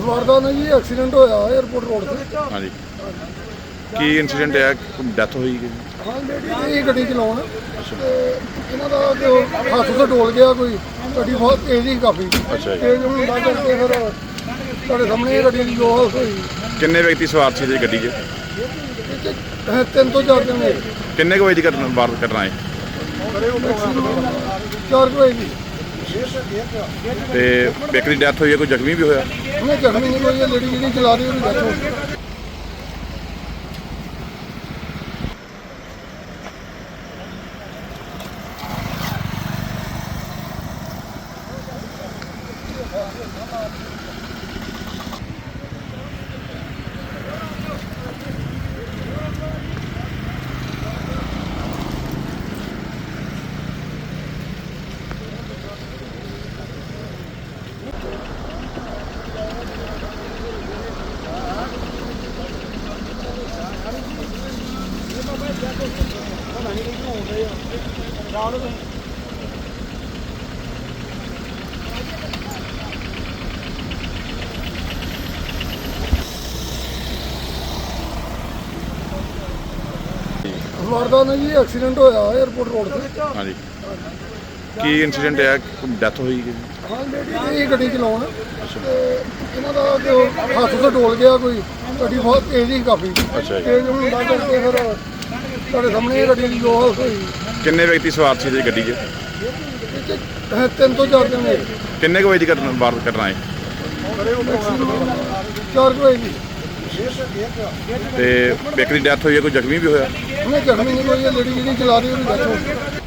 ਵਾਰਦਾਤ ਨਾਲ ਜੀ ਐਕਸੀਡੈਂਟ ਹੋਇਆ 에어ਪੋਰਟ ਰੋਡ ਤੇ। ਹਾਂਜੀ। ਕੀ ਇਨਸੀਡੈਂਟ ਹੈ ਡੈਥ ਹੋਈ ਕਿ? ਹਾਂ ਲੇਡੀ ਇਹ ਗੱਡੀ ਚਲਾਉਣ। ਤੇ ਇਹਨਾਂ ਦਾ ਜੋ ਹੱਥ ਤੋਂ ਡੋਲ ਗਿਆ ਕੋਈ। ਗੱਡੀ ਬਹੁਤ ਤੇਜ਼ ਕਾਫੀ। ਅੱਛਾ ਜੀ। ਤੇਜ਼ ਹੋਣ ਦਾ ਕਰਕੇ ਫਿਰ ਤੁਹਾਡੇ ਸਾਹਮਣੇ ਇਹ ਗੱਡੀ ਦੀ ਜੋ ਹਾਲਤ ਹੋਈ। ਕਿੰਨੇ ਵਿਅਕਤੀ ਸਵਾਰ ਸੀ ਇਸ ਗੱਡੀ 'ਚ? ਇਹ 'ਚ, ਅਹ, ਤਿੰਨ ਤੋਂ ਚਾਰ ਜਣੇ। ਕਿੰਨੇ ਕੁ ਵਜੇ ਦੀ ਘਟਨਾ ਵਾਰ ਘਟਨਾ ਹੈ? ਚਾਰ ਕੁ ਵਜੇ ਦੀ। ਤੇ ਵਿਅਕਤੀ ਡੈਥ ਹੋਈ ਹੈ ਕੋਈ ਜ਼ਖਮੀ ਵੀ ਹੋਇਆ? ਉਹਨੇ ਜ਼ਖਮੀ ਨਹੀਂ ਕੋਈ ਲੇਡੀ ਜਿਹੜੀ ਚਲਾ ਰਹੀ ਉਹਦੀ death ਹੋ ਗਈ। ਵਾਰਦਾਤ ਨਾਲ ਜੀ ਐਕਸੀਡੈਂਟ ਹੋਇਆ 에어ਪੋਰਟ ਰੋਡ ਤੇ। ਹਾਂਜੀ। ਕੀ ਇਨਸੀਡੈਂਟ ਹੈ ਡੈਥ ਹੋਈ ਕਿ? ਹਾਂ ਲੇਡੀ ਇਹ ਗੱਡੀ ਚਲਾਉਣ ਤੇ ਇਹਨਾਂ ਦਾ ਜੋ ਹੱਥ ਤੋਂ ਡੋਲ ਗਿਆ ਕੋਈ ਗੱਡੀ ਬਹੁਤ ਤੇਜ਼ ਸੀ ਕਾਫੀ। ਤੇਜ਼ ਹੋਣ ਦਾ ਕਰਕੇ ਫਿਰ ਤੁਹਾਡੇ ਸਾਹਮਣੇ ਗੱਡੀ ਦੀ ਲੋਹਸ ਹੋਈ ਕਿੰਨੇ ਵਿਅਕਤੀ ਸਵਾਰ ਸੀ ਜੀ ਗੱਡੀ 'ਚ? ਤਿੰਨ ਤੋਂ ਚਾਰ ਜਣੇ। ਕਿੰਨੇ ਕੁ ਵਜੇ ਦੀ ਘਟਨਾ ਵਾਰਤ ਘਟਨਾ ਹੈ? ਚਾਰ ਕੋਈ ਜੀ ਤੇ ਵਿਅਕਤੀ ਦੀ ਡੈਥ ਹੋਈ ਹੈ ਕੋਈ ਜ਼ਖਮੀ ਵੀ ਹੋਇਆ? ਉਹਨੇ ਜ਼ਖਮੀ ਨਹੀਂ ਕੋਈ ਲੇਡੀ ਜਿਹੜੀ ਚਲਾ ਰਹੀ ਉਹਨੂੰ ਦੱਸੋ